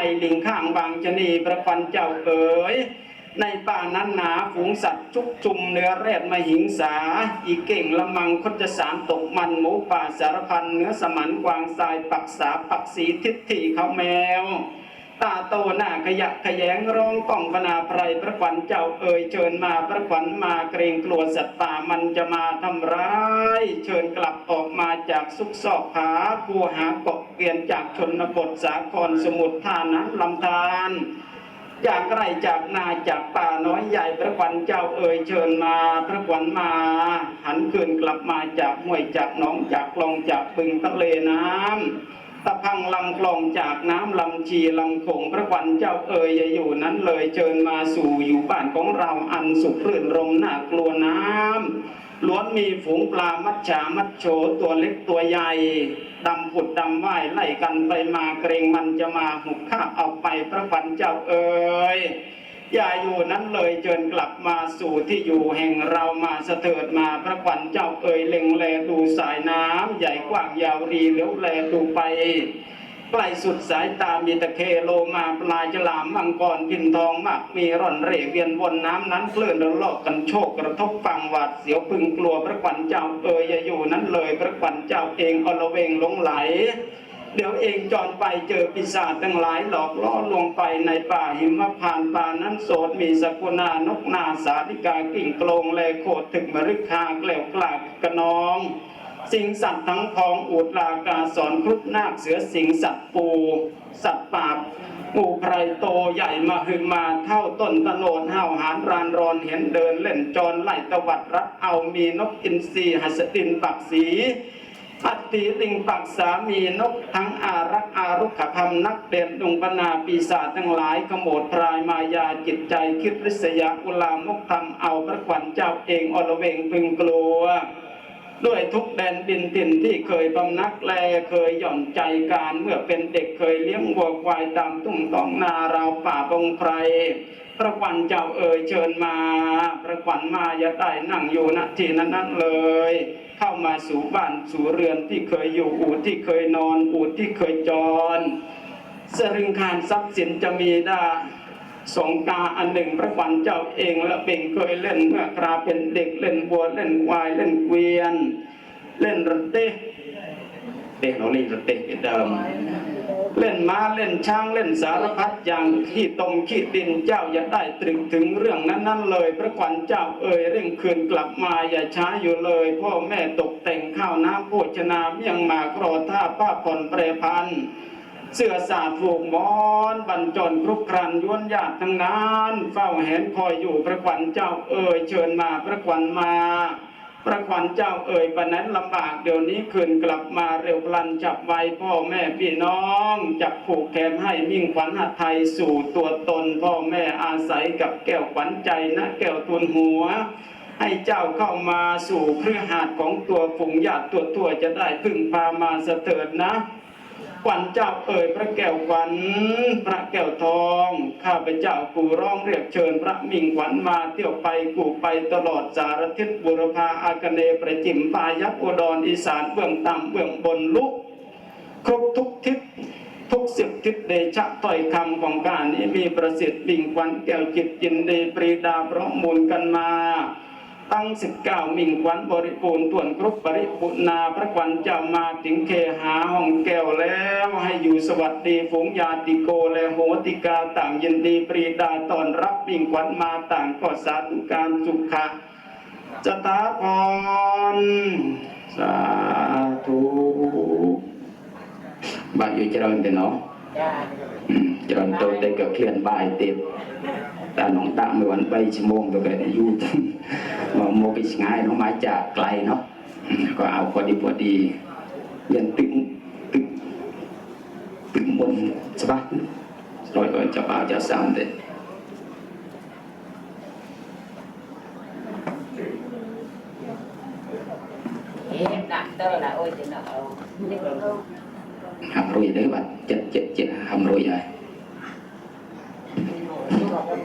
ไอลิงข้างบางชนีประพันเจ้าเอ๋ยในป่านั้นหนาฝูงสัตว์ชุกชุมเนื้อแรดมาหิงสา อีเก่งละมังคดสารตกมันหมูป่าสารพันเนื้อสมันกวางทรายปักษาปักสีทิฏฐิเขาแมว ตาโตหน้าขยะขยงร้องก้องพนาไพรพระขวัญเจ้าเอ่ยเชิญมาพระขวัญมาเกรงกลัวสัตว์ป่ามันจะมาทำร้าย เชิญกลับออกมาจากซุกซอกผากูหาเกาะเกวียนจากชนบทสาครสมุทรทาน้ำลำธารจากไรจากนาจากป่าน้อยใหญ่พระขวัญเจ้าเอ่ยเชิญมาพระขวัญมา หันคืนกลับมาจากห้วยจากหนองจากคลองจากบึงทะเลน้ำ ตะพังลำคลองจากน้ำลำชีลำโขงพระขวัญเจ้าเอ่ยอยู่นั้นเลยเชิญมาสู่อยู่บ้านของเราอันสุขรื่นรมน่ากลัวน้ำล้วนมีฝูงปลามัดฉามัดโฉตัวเล็กตัวใหญ่ดำผุดดำว่ายไล่กันไปมาเกรงมันจะมาหุบคาเอาไปพระขวัญเจ้าเอ่ย อย่าอยู่นั้นเลยเชิญกลับมาสู่ที่อยู่แห่งเรามาเสถิดมาพระขวัญเจ้าเอ่ยเล็งแลดูสายน้ำใหญ่กว้างยาวรีเลี้ยวแลดูไปใกล้สุดสายตามีตะเคโลมาปลายจลามมังกรพินทองมักมีร่อนเร่เวียนวนน้ำนั้นคลื่อนระลอกกันโชกกระทบฟังหวาดเสียวพึงกลัวพระขวัญเจ้าเอ่ยอย่าอยู่นั้นเลยพระขวัญเจ้าเองอลเวงหลงไหล เดี๋ยวเองจอนไปเจอปีศาจทั้งหลายหลอกล่อลวงไปในป่าหิมพานป่านั้นโสดมีสกุณานกนาสาธิกากิ่งโกลงแลโคดถึกมรึกคาแกล้วกลากกระนอง สิงสัตว์ทั้งพองอูดลากาสอนครุฑนาคเสือสิงสัตว์ปู สัตว์ป่างูไพรโตใหญ่มาหึงมาเท่าต้นตะโนดห้าวหานรานรอนเห็นเดินเล่นจรไล่ตวัดรัดเอามีนกอินทรีหัสดินปักสี อัตติลิงปักษามีนกทั้งอารักอารุขพำนักเด่นดงปนาปีศาจทั้งหลายขโมดพรายมายาจิตใจคิดริษยาอุลามกทำเอาพระขวัญเจ้าเองอลเวงพึงกลัว ด้วยทุกแดนดินถิ่นที่เคยบำนักแลเคยหย่อนใจการเมื่อเป็นเด็กเคยเลี้ยงวัวควายตามทุ่งต้องนาราวป่าบงไพร พระขวัญเจ้าเอ่ยเชิญมา พระขวัญมาอย่าได้นั่งอยู่ณที่นั้นนั้นเลย เข้ามาสู่บ้านสู่เรือนที่เคยอยู่อู่ที่เคยนอนอู่ที่เคยจรสริงคารทรัพย์สินจะมีได้สงกาอันหนึ่งพระขวัญเจ้าเองและเบ่งเคยเล่นเมื่อคราเป็นเด็กเล่นบัวเล่นควายเล่นเกวียน เล่นรถเต้เด็กเราเล่นรถเต้เป็นเดิม เล่นม้าเล่นช้างเล่นสารพัดอย่างขี้ตมขี้ดินเจ้าอย่าได้ตรึกถึงเรื่องนั้น ๆ เลย พระขวัญเจ้าเอ่ยเร่งคืนกลับมาอย่าช้าอยู่เลย พ่อแม่ตกแต่งข้าวน้ำโภชนาเมี่ยงมากรอท่าผ้าผ่อนเปรพันเสื้อสาดผูกมอนบรรจนครุกครันย้วนญาติทั้งนั้น เฝ้าแหนคอยอยู่พระขวัญเจ้าเอ่ยเชิญมาพระขวัญมา พระขวัญเจ้าเอ่ยปนั้นลำบากเดี๋ยวนี้คืนกลับมาเร็วพลันจับไว้พ่อแม่พี่น้องจับผูกแขนให้มิ่งขวัญหไทยสู่ตัวตน พ่อแม่อาศัยกับแก้วขวัญใจนะแก้วทุนหัว ให้เจ้าเข้ามาสู่เครือหาดของตัวฝูงญาติตัวตัวจะได้พึ่งพามาเสถิดนะ ขวัญเจ้าเอ่ยพระแก้วขวัญพระแก้วทอง ข้าพเจ้ากูร้องเรียกเชิญพระมิ่งขวัญมาเที่ยวไปกูไปตลอดสารทิศบุรพาอากเนประจิมปายักอุดรอีสานเบื้องต่ำเบื้องบนลุกครบทุกทิศทุกสิบทิศเดชะต่อยคำของการนี้มีประสิทธิ์มิ่งขวัญแก้วจิตยินเดปรีดาเพราะมูลกันมา ตั้งสิบเก้ามิ่งควันบริปูนต่วนครุปริปุนาพระควันเจ้ามาถึงเคหาห้องแก้วแล้วให้อยู่สวัสดีฝงยาติโกและโหติกาต่างยินดีปรีดาตอนรับมิ่งควันมาต่างก็สาธุการสุขะจตาพรสาธุบายอยู่เจริญเนาะเะรอนโตได้กับเคลื่นบายเต็ม ตาหนองตาเมื่อวันไปชั่วโมงตัวก็อยู่โมกิชงายน้องไม้จากไกลเนาะก็เอาพอดีพอดีเรียนตึกตึกตึกบนสบายรอยก็จะเปล่าจะซ้ำเด็ดทำรวยได้บัดเจ็ดเจ็ดเจ็ดทำรวยใหญ่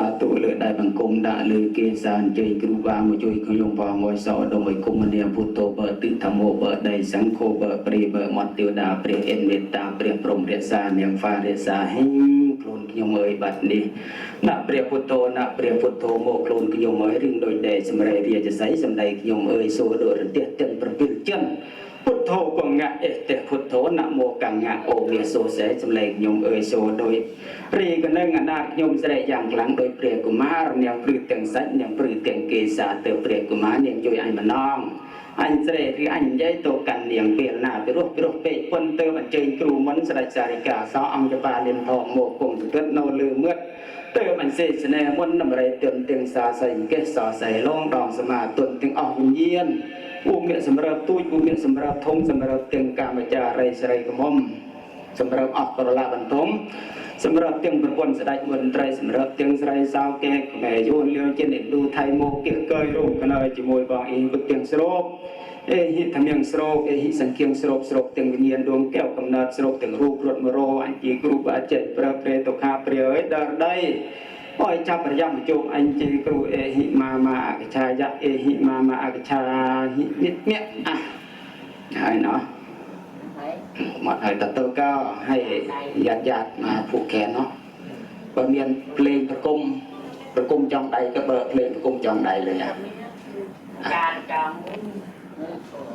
าธุលើដៃបង្គំដាក់លើគេសានជ័យគ្រូបាមកជួយខ្ញុំផងឲ្យសោដើម្បីគុំមនាពុទ្ធោបើទិធម្មោបើដៃសង្ឃោបើព្រីបើមត្តទេវតាព្រះអិនមេត្តាព្រះព្រំរក្សានាងហ្វារក្សាហិញខ្លួនខ្ញុំអើយបាត់នេះដាក់ព្រះពុទ្ធោដាក់ព្រះពុទ្ធោមកខ្លួនខ្ញុំអើយរៀងដូចដែរសម្រេចរាជសីសម្ដីខ្ញុំអើយសូដូចរទេសទាំង พุทโธก็งะเอสเตพุทโธนะโมกังงะโอเวโซเสจมเลยยมเอยโซโดยรีกันเรื่องอนาคยมเสดงอย่างหลังโดยเปรียกุมารเนี่ยปลือเตียงสัตเนี่ยปลือเตียงเกศาเตอเปรียกุมารเนียงยโยอันมานองอันเสดหรืออันย้ายโตกันเนียงเปลี่ยนหน้าไปรูปไปรูปเปะปนเตอบันเจยรูมันสระจาริกาสาวอังจปาเลนทองโมกงเกิดโนลือเมื่อเติมอันเสสเนมันนำไรเติมเตียงสาใส่เกศสาใส่ลองดองสมาตุนเตียงออกเยียน ណឧមានសម្រាប់ទូចឧមានសម្រាប់ធំសម្រាប់ទាំងកាមចារីស្រីកមុំសម្រាប់អស់ប្រឡាបន្ទុំសម្រាប់ទាំងប្រពន្ធស្ដេចមន្ត្រីសម្រាប់ទាំងស្រីសៅកែខ្មែរយួនលឿនជានិឌូថៃមកគៀកកើយរូបកណើជាមួយបងអ៊ីពុទ្ធទាំងស្រូបអេហិធមៀងស្រូបអេហិសង្ឃៀងស្រូបស្រូបទាំងវិញ្ញាណដួងកែវកំណើតស្រូបទាំងរូបរត់មរោអញជាគ្រូបាចេតប្រើព្រេតុខាព្រាអើយដល់ដី បោយចាប់ប្រយោគជោគអញជេគ្រូអេហិមាមាអកឆាយៈអេហិមាមាអកឆាហិមិមិអះហើយណោះមកហើយតទៅកោហើយយ៉ាត់យ៉ាត់មកពួកខែណោះបើមានភ្លេងប្រគំប្រគំចង់ដៃក៏បើភ្លេងប្រគំចង់ដៃលើអាចារ្យចាំ